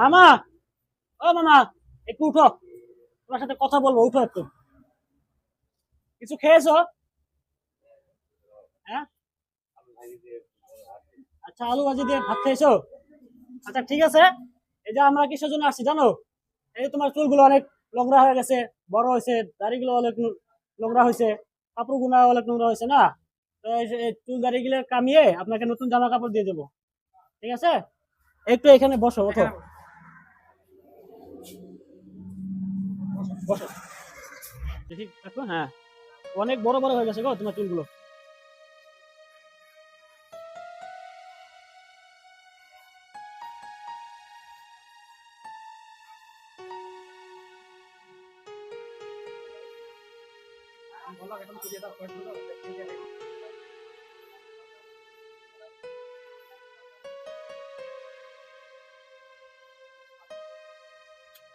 মামা! ও মামা! একটু উঠো। তোমার সাথে কথা বলব, উঠো একটু। কিছু খেয়েছো? হ্যাঁ? আচ্ছা আলু ভাজি দিয়ে ভাত খেয়েছো? আচ্ছা ঠিক আছে। এই যে আমরা কিসের জন্য আসছি, জানো? এই তোমার চুলগুলো অনেক নোংরা হয়ে গেছে, বড় হয়েছে, দাড়িগুলো অনেক নোংরা হয়েছে কাপড় গুনা অনেক নোংরা হয়েছে, না? চুল দাড়িগুলো কামিয়ে আপনাকে নতুন জামা কাপড় দিয়ে দেবো। ঠিক আছে? একটু এখানে বসো, ওঠো। দেখি, দেখো হ্যাঁ। অনেক বড় বড় হয়ে গেছে গো তোমার চুলগুলো।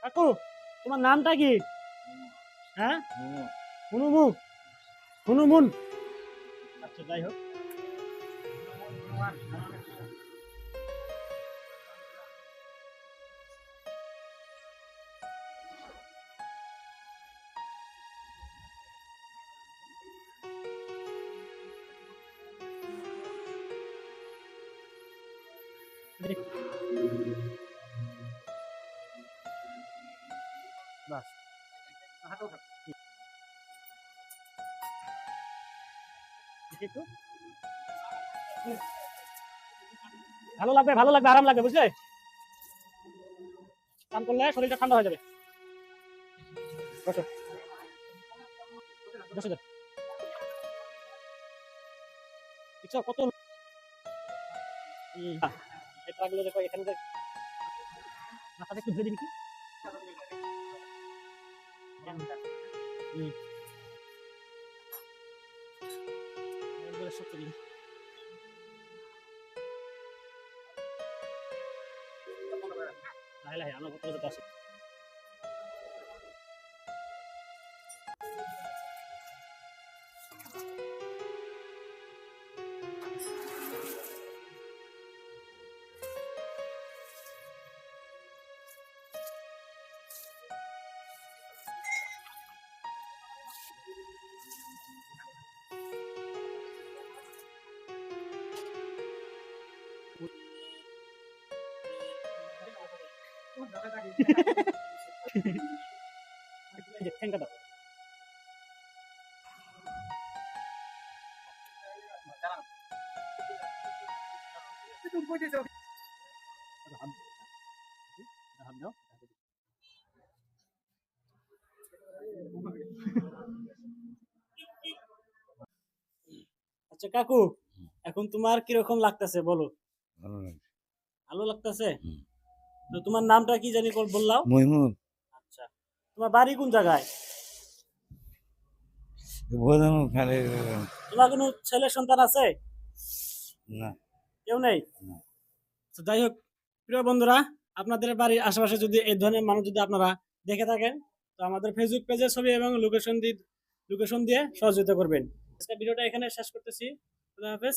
কাকু, তোমার নামটা কি? হ্যাঁ? হুনুমুন হুনুমুন। আচ্ছা যাই হোক। বাস। একটু। ভালো লাগবে ভালো লাগবে, আরাম লাগবে, বুঝলে? কাম করলে শরীরটা ঠান্ডা হয়ে যাবে। কত দেখো, এখানে মাথাটা একটু ধুয়ে দিবি কি? 嗯。我的手机里来了杨老婆多的高兴。আচ্ছা কাকু এখন তোমার কীরকম লাগতেছে? বলো। ভালো লাগছে। ভালো লাগতেছে? তো তোমার নামটা কি জানি মহিমুদ আচ্ছা। তোমার বাড়ি কোন জায়গায়? তোমার কোনো ছেলে সন্তান আছে? না। কেউ নেই। তো যাই হোক প্রিয় বন্ধুরা আপনাদের বাড়ির আশেপাশে যদি এই ধরনের মানুষ যদি আপনারা দেখে থাকেন তো আমাদের ফেসবুক পেজে ছবি এবং লোকেশন দিয়ে লোকেশন দিয়ে সহযোগিতা করবেন। আজকে ভিডিওটা এখানে শেষ করতেছি। খুদা হাফেজ।